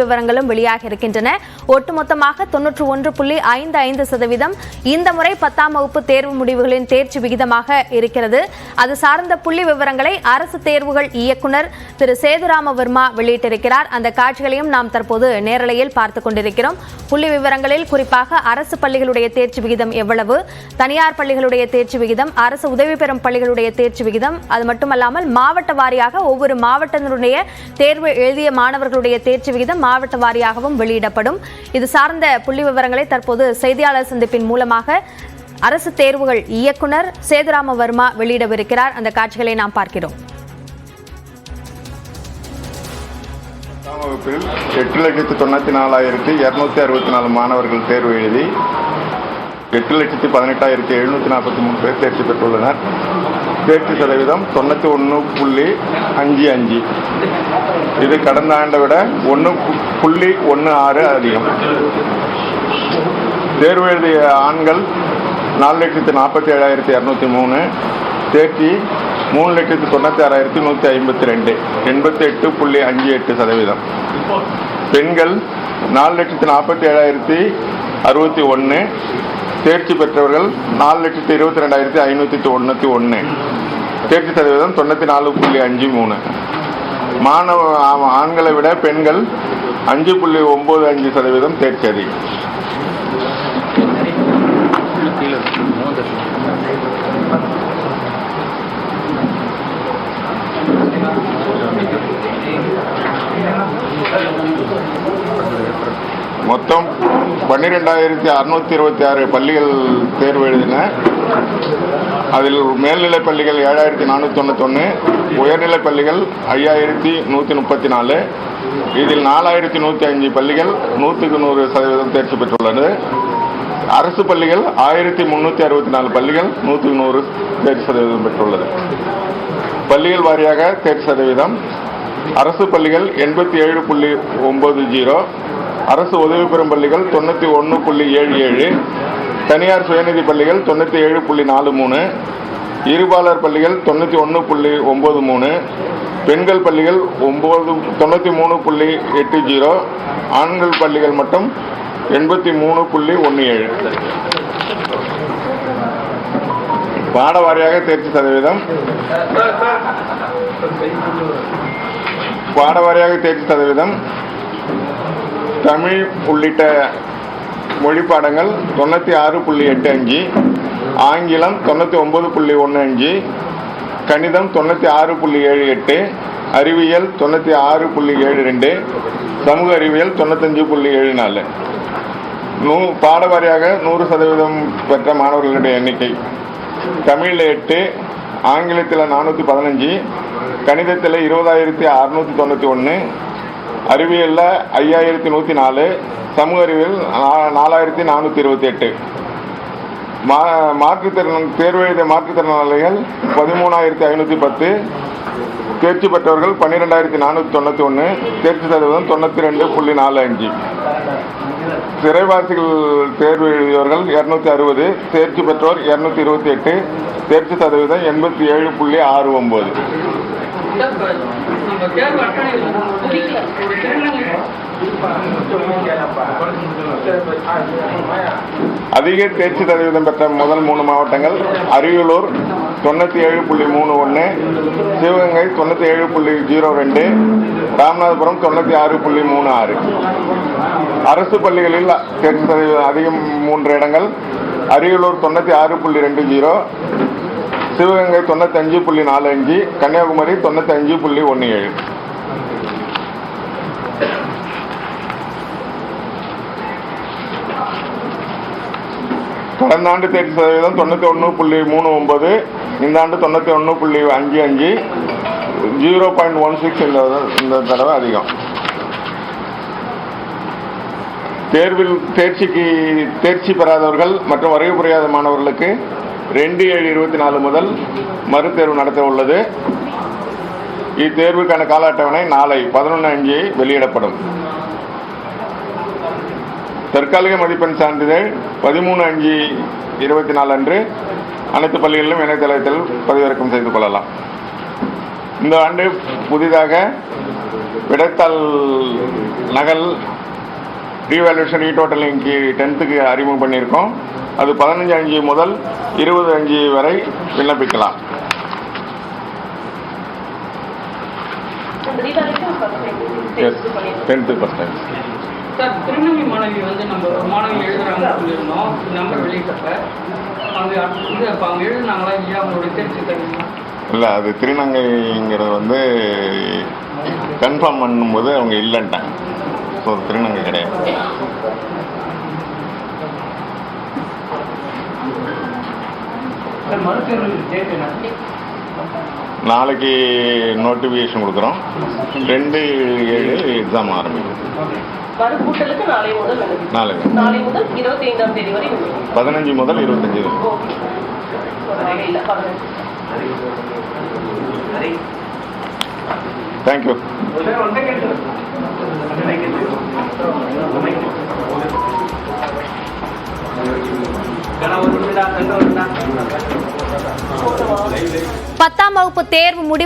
விவரங்களும் வெளியாக இருக்கின்றன. ஒட்டுமொத்தமாக தொன்னூற்று ஒன்று புள்ளி ஐந்து ஐந்து சதவீதம் இந்த முறை பத்தாம் வகுப்பு தேர்வு முடிவுகளின் தேர்ச்சி விகிதமாக இருக்கிறது. அது சார்ந்த புள்ளி விவரங்களை அரசு தேர்வுகள் இயக்குனர் திரு சேதுராம வர்மா வெளியிட்டிருக்கிறார். அந்த காட்சிகளையும் நாம் தற்போது நேரலையில் பார்த்துக் கொண்டிருக்கிறோம். புள்ளி விவரங்களில் குறிப்பாக அரசு பள்ளிகளுடைய தேர்ச்சி விகிதம் எவ்வளவு தனியார் பள்ளிகளுடைய தேர்ச்சி விகிதம் அரசு உதவி பெறும் பள்ளிகளுடைய தேர்ச்சி விகிதம் அது மட்டுமல்லாமல் மாவட்ட வாரியாக ஒவ்வொரு மாவட்டத்தினுடைய தேர்வு எழுதிய மாணவர்களுடைய தேர்ச்சி விகிதம் மாவட்ட வாரியாகவும் வெளியிடப்படும். இது சார்ந்த புள்ளி விவரங்களை தற்போது செய்தியாளர் சந்திப்பின் மூலமாக அரசு தேர்வுகள் இயக்குனர் சேதுராம வர்மா வெளியிடவிருக்கிறார். அந்த காட்சிகளை நாம் பார்க்கிறோம். வகுப்பில் எட்டு லட்சத்து தொண்ணூற்றி நாலாயிரத்தி இரநூத்தி அறுபத்தி நாலு மாணவர்கள் தேர்வு எழுதி எட்டு லட்சத்தி பதினெட்டாயிரத்தி எழுநூற்றி நாற்பத்தி மூணு பேர் தேர்ச்சி பெற்றுள்ளனர். தேர்ச்சி சதவீதம் தொண்ணூற்றி ஒன்று புள்ளி அஞ்சு அஞ்சு. இது கடந்த ஆண்டை விட ஒன்று புள்ளி ஒன்று ஆறு அதிகம். தேர்வு எழுதிய ஆண்கள் நாலு லட்சத்து நாற்பத்தி ஏழாயிரத்தி இரநூத்தி மூணு தேர்ச்சி மூணு லட்சத்து தொண்ணூற்றி ஆறாயிரத்தி நூற்றி ஐம்பத்தி ரெண்டு எண்பத்தி எட்டு புள்ளி அஞ்சு எட்டு சதவீதம். பெண்கள் நாலு லட்சத்து நாற்பத்தி ஏழாயிரத்தி அறுபத்தி ஒன்று தேர்ச்சி பெற்றவர்கள் நாலு லட்சத்து இருபத்தி ரெண்டாயிரத்தி ஐநூற்றி தொண்ணூற்றி ஒன்று தேர்ச்சி சதவீதம் தொண்ணூற்றி நாலு புள்ளி அஞ்சு மூணு. மாணவ ஆ- ஆண்களை விட பெண்கள் அஞ்சு புள்ளி ஒம்பது அஞ்சு சதவீதம் தேர்ச்சி அதிகம். மொத்தம் பன்னிரெண்டாயிரத்தி அறுநூத்தி இருபத்தி ஆறு பள்ளிகள் தேர்வு எழுதின. அதில் மேல்நிலைப் பள்ளிகள் ஏழாயிரத்தி நானூற்றி தொண்ணூத்தொன்று உயர்நிலைப் பள்ளிகள் ஐயாயிரத்தி நூற்றி முப்பத்தி நாலு இதில் நாலாயிரத்தி நூற்றி அஞ்சு பள்ளிகள் நூற்றுக்கு நூறு சதவீதம் தேர்ச்சி பெற்றுள்ளது. அரசு பள்ளிகள் ஆயிரத்தி முந்நூற்றி அறுபத்தி நாலு பள்ளிகள் நூற்றுக்கு நூறு தேர்ச்சி சதவீதம் பெற்றுள்ளது. பள்ளிகள் வாரியாக தேர்ச்சி சதவீதம். அரசு பள்ளிகள் எண்பத்தி ஏழு புள்ளி ஒம்பது ஜீரோ அரசு உதவி பெறும் பள்ளிகள் தொண்ணூற்றி ஒன்று புள்ளி ஏழு ஏழு. தனியார் சுயநிதி பள்ளிகள் தொண்ணூற்றி ஏழு புள்ளி நாலு மூணு. இருபாலர் பள்ளிகள் தொண்ணூற்றி ஒன்று புள்ளி ஒம்பது மூணு. பெண்கள் பள்ளிகள் ஒம்பது தொண்ணூற்றி மூணு புள்ளி எட்டு ஜீரோ. ஆண்கள் பள்ளிகள் மட்டும் எண்பத்தி மூணு புள்ளி ஒன்று ஏழு. பாட வாரியாக தேர்ச்சி சதவீதம். பாட வாரியாக தேர்ச்சி சதவீதம். தமிழ் உள்ளிட்ட மொழி பாடங்கள் தொண்ணூற்றி ஆறு புள்ளி எட்டு அஞ்சு ஆங்கிலம் தொண்ணூற்றி ஒம்பது புள்ளி ஒன்று அஞ்சு கணிதம் தொண்ணூற்றி ஆறு புள்ளி ஏழு எட்டு அறிவியல் தொண்ணூற்றி ஆறு புள்ளி ஏழு ரெண்டு சமூக அறிவியல் தொண்ணூத்தஞ்சு புள்ளி ஏழு நாலு. நூ பாட வாரியாக நூறு சதவீதம் பெற்ற மாணவர்களுடைய எண்ணிக்கை. தமிழில் எட்டு ஆங்கிலத்தில் நானூற்றி பதினஞ்சு கணிதத்தில் இருபதாயிரத்தி அறுநூற்றி தொண்ணூற்றி ஒன்று அறிவியலில் ஐயாயிரத்தி நூற்றி நாலு சமூக அறிவியல் நாலாயிரத்தி நானூற்றி இருபத்தி எட்டு மா மாற்றுத்திறன் தேர்வு எழுதிய மாற்றுத்திறனாளிகள் பதிமூணாயிரத்தி ஐநூற்றி பத்து தேர்ச்சி பெற்றவர்கள் பன்னிரெண்டாயிரத்தி நானூற்றி தொண்ணூற்றி ஒன்று தேர்ச்சி சதவீதம் தொண்ணூற்றி ரெண்டு புள்ளி நாலு அஞ்சு. சிறைவாசிகள் தேர்வு எழுதியவர்கள் இரநூத்தி அறுபது தேர்ச்சி பெற்றோர் இரநூத்தி இருபத்தி எட்டு தேர்ச்சி சதவீதம் எண்பத்தி ஏழு புள்ளி ஆறு ஒம்பது அதிக தேர்ச்சி சதவீதம் பெற்ற முதல் மூணு மாவட்டங்கள் அரியலூர் தொண்ணூற்றி ஏழு புள்ளி மூணு ஒன்று சிவகங்கை தொண்ணூற்றி ஏழு புள்ளி ஜீரோ ரெண்டு ராமநாதபுரம் தொண்ணூற்றி ஆறு புள்ளி மூணு ஆறு. அரசு பள்ளிகளில் தேர்ச்சி சதவீதம் அதிகம் மூன்று இடங்கள் அரியலூர் தொண்ணூற்றி ஆறு புள்ளி ரெண்டு ஜீரோ சிவகங்கை தொண்ணூத்தஞ்சு புள்ளி நாலு அஞ்சு கன்னியாகுமரி தொண்ணூத்தஞ்சு புள்ளி ஒன்று ஏழு. கடந்த ஆண்டு தேர்ச்சி சதவீதம் தொண்ணூற்றி ஒன்று புள்ளி மூணு ஒன்பது இந்த ஆண்டு தொண்ணூற்றி ஒன்று புள்ளி அஞ்சு அஞ்சு ஜீரோ பாயிண்ட் ஒன் சிக்ஸ் இந்த இந்த தடவை அதிகம். தேர்வில் தேர்ச்சிக்கு தேர்ச்சி பெறாதவர்கள் மற்றும் வரைவு புரியாத மாணவர்களுக்கு ரெண்டு ஏழு இருபத்தி நாலு முதல் மறுதேர்வு நடத்த உள்ளது. இத்தேர்வுக்கான கால அட்டவணை நாளை பதினொன்று அஞ்சு வெளியிடப்படும். தற்காலிக மதிப்பெண் சான்றிதழ் பதிமூணு அஞ்சு இருபத்தி நாலு அன்று அனைத்து பள்ளிகளிலும் இணையதளத்தில் பதிவிறக்கம் செய்து கொள்ளலாம். இந்த ஆண்டு புதிதாக விடைத்தாள் நகல் ரீவேல்யூஷன் ரீடோட்டலிங் டென்த்துக்கு அறிமுகம் பண்ணியிருக்கோம். அது பதினஞ்சு அஞ்சு முதல் இருபது அஞ்சு வரை விண்ணப்பிக்கலாம். எஸ் டென்த்து ஃபஸ்ட் சார் திருநங்கை மாணவி வந்து நம்ம ஒரு மாணவி எழுதுறாங்கன்னு சொல்லியிருந்தோம் நம்பர் வெளியிட்டப்ப. அவங்க இது இப்போ அவங்க எழுதுனாங்களா இல்லையா? அவங்களுடைய தேர்ச்சி தெரியுமா இல்லை அது திருநங்கைங்கிறது வந்து கன்ஃபார்ம் பண்ணும்போது அவங்க இல்லைன்ட்டாங்க. ஸோ திருநங்கை கிடையாது. என்ன? நாளைக்கு நோட்டிஃபிகேஷன் கொடுக்குறோம். ரெண்டு ஏழு எக்ஸாம் ஆரம்பிக்கும். நாளைக்கு. நாளை முதல் இருபத்தி ஐந்தாம் தேதி வரை நடக்கும். பதினஞ்சு முதல் இருபத்தஞ்சு. தேங்க்யூ தேர்வு முடிவு